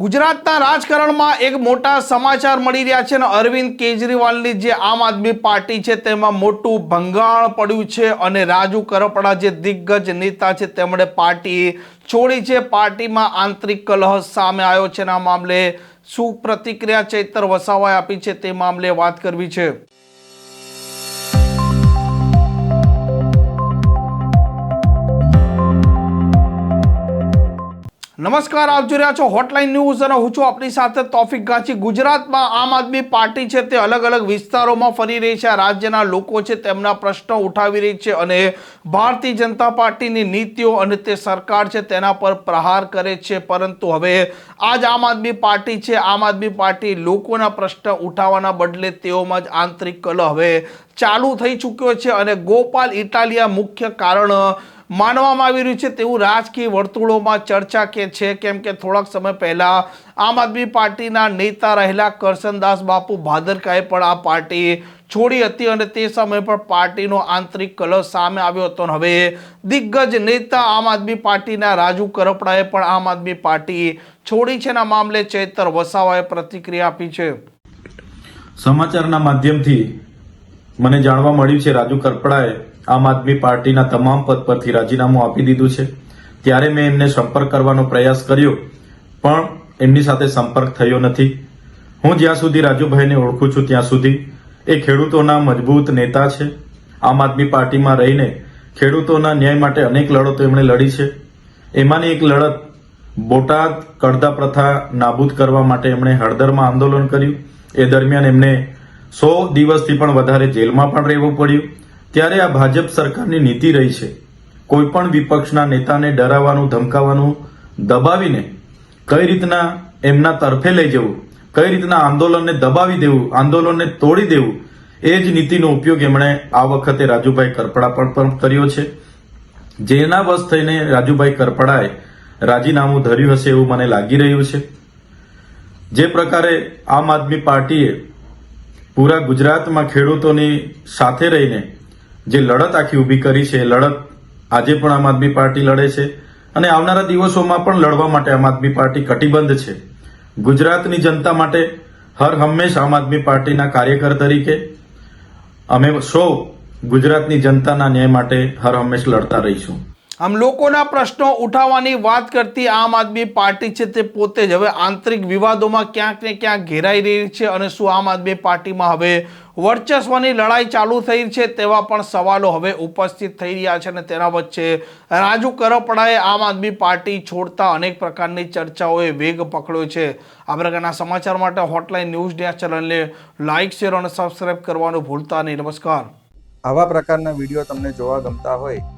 ગુજરાતના રાજકારણમાં એક મોટા સમાચાર મળી રહ્યા છે અને અરવિંદ કેજરીવાલની જે આમ આદમી પાર્ટી છે તેમાં મોટું ભંગાણ પડ્યું છે અને રાજુ કરપડા જે દિગ્ગજ નેતા છે તેમણે પાર્ટી છોડી છે. પાર્ટીમાં આંતરિક કલહ સામે આવ્યો છે અને આ મામલે શું પ્રતિક્રિયા ચૈતર વસાવાએ આપી છે તે મામલે વાત કરવી છે. નમસ્કાર, આપ જોઈ રહ્યા છો હોટલાઇન ન્યૂઝ અને હું છું આપની સાથે તોફિક ગાંચી ગુજરાતમાં આમ આદમી પાર્ટી છે તે અલગ અલગ વિસ્તારોમાં ફરી રહી છે. આ રાજ્યના લોકો છે તેમના પ્રશ્નો ઉઠાવી રહી છે અને ભારતીય જનતા પાર્ટીની નીતિઓ અને તે સરકાર છે તેના પર પ્રહાર કરે છે. પરંતુ હવે આજ આમ આદમી પાર્ટી છે. આમ આદમી પાર્ટી લોકોના પ્રશ્ન ઉઠાવવાના બદલે તેઓમાં જ આંતરિક કલહ હવે ચાલુ થઈ ચૂક્યો છે અને ગોપાલ ઇટાલિયા મુખ્ય કારણ માનવામાં આવી રહ્યું છે. તેવું રાજકીય વર્તુળોમાં ચર્ચા કે છે કેમ કે થોડાક સમય પહેલા આમ આદમી પાર્ટીના નેતા રહેલા કરશનદાસ બાપુ ભાદરકાએ પણ આ પાર્ટી છોડી હતી અને તે સમયે પણ પાર્ટીનો આંતરિક કલહ સામે આવ્યો હતો અને હવે દિગ્ગજ નેતા આમ આદમી પાર્ટીના રાજુ કરપડાએ પણ આમ આદમી પાર્ટી છોડી છે ના મામલે ચેતર વસાવાએ પ્રતિક્રિયા આપી છે. સમાચારના માધ્યમથી મને જાણવા મળ્યું છે રાજુ કરપડાએ આમ આદમી પાર્ટીના તમામ પદ પરથી રાજીનામું આપી દીધું છે. ત્યારે મેં એમને સંપર્ક કરવાનો પ્રયાસ કર્યો, પણ એમની સાથે સંપર્ક થયો નથી. હું જ્યાં સુધી રાજુભાઈને ઓળખું છું ત્યાં સુધી એ ખેડૂતોના મજબૂત નેતા છે. આમ આદમી પાર્ટીમાં રહીને ખેડૂતોના ન્યાય માટે અનેક લડતો એમણે લડી છે. એમાંની એક લડત બોટાદ કડદા પ્રથા નાબૂદ કરવા માટે એમણે હળદરમાં આંદોલન કર્યું. એ દરમિયાન એમને સો દિવસથી પણ વધારે જેલમાં પણ રહેવું પડ્યું. ત્યારે આ ભાજપ સરકારની નીતિ રહી છે. કોઈ પણ વિપક્ષના નેતાને ડરાવવાનું, ધમકાવવાનું દબાવીને કઈ રીતના એમના તરફે લઈ જવું, કઈ રીતના આંદોલનને દબાવી દેવું, આંદોલનને તોડી દેવું, એ જ નીતિનો ઉપયોગ એમણે આ વખતે રાજુભાઈ કરપડા પણ કર્યો છે. જેના વશ થઈને રાજુભાઈ કરપડાએ રાજીનામું ધર્યું હશે એવું મને લાગી રહ્યું છે. જે પ્રકારે આમ આદમી પાર્ટીએ પૂરા ગુજરાતમાં ખેડૂતોની સાથે રહીને જે લડત આખી ઊભી કરી છે, એ લડત આજે પણ આમ આદમી પાર્ટી લડે છે અને આવનારા દિવસોમાં પણ લડવા માટે આમ આદમી પાર્ટી કટિબદ્ધ છે. ગુજરાતની જનતા માટે હર હંમેશ આમ આદમી પાર્ટીના કાર્યકર તરીકે અમે સૌ ગુજરાતની જનતાના ન્યાય માટે હર હંમેશ લડતા રહીશું. આમ લોકોના પ્રશ્નો ઉઠાવવાની વાત કરતી આમ આદમી પાર્ટી છે તે પોતે જ હવે આંતરિક વિવાદોમાં ક્યાંક ને ક્યાંક ઘેરાઈ રહી છે અને શું આમ આદમી પાર્ટીમાં હવે વર્ચસ્વની લડાઈ ચાલુ થઈ છે તેવા પણ સવાલો હવે ઉપસ્થિત થઈ રહ્યા છે અને તેના વચ્ચે રાજુ કરપડાએ આમ આદમી પાર્ટી છોડતા અનેક પ્રકારની ચર્ચાઓએ વેગ પકડ્યો છે. આ પ્રકારના સમાચાર માટે હોટલાઇન ન્યૂઝ ડે ચેનલને લાઇક શેર અને સબસ્ક્રાઇબ કરવાનું ભૂલતા નહીં. નમસ્કાર. આવા પ્રકારના વીડિયો તમને જોવા ગમતા હોય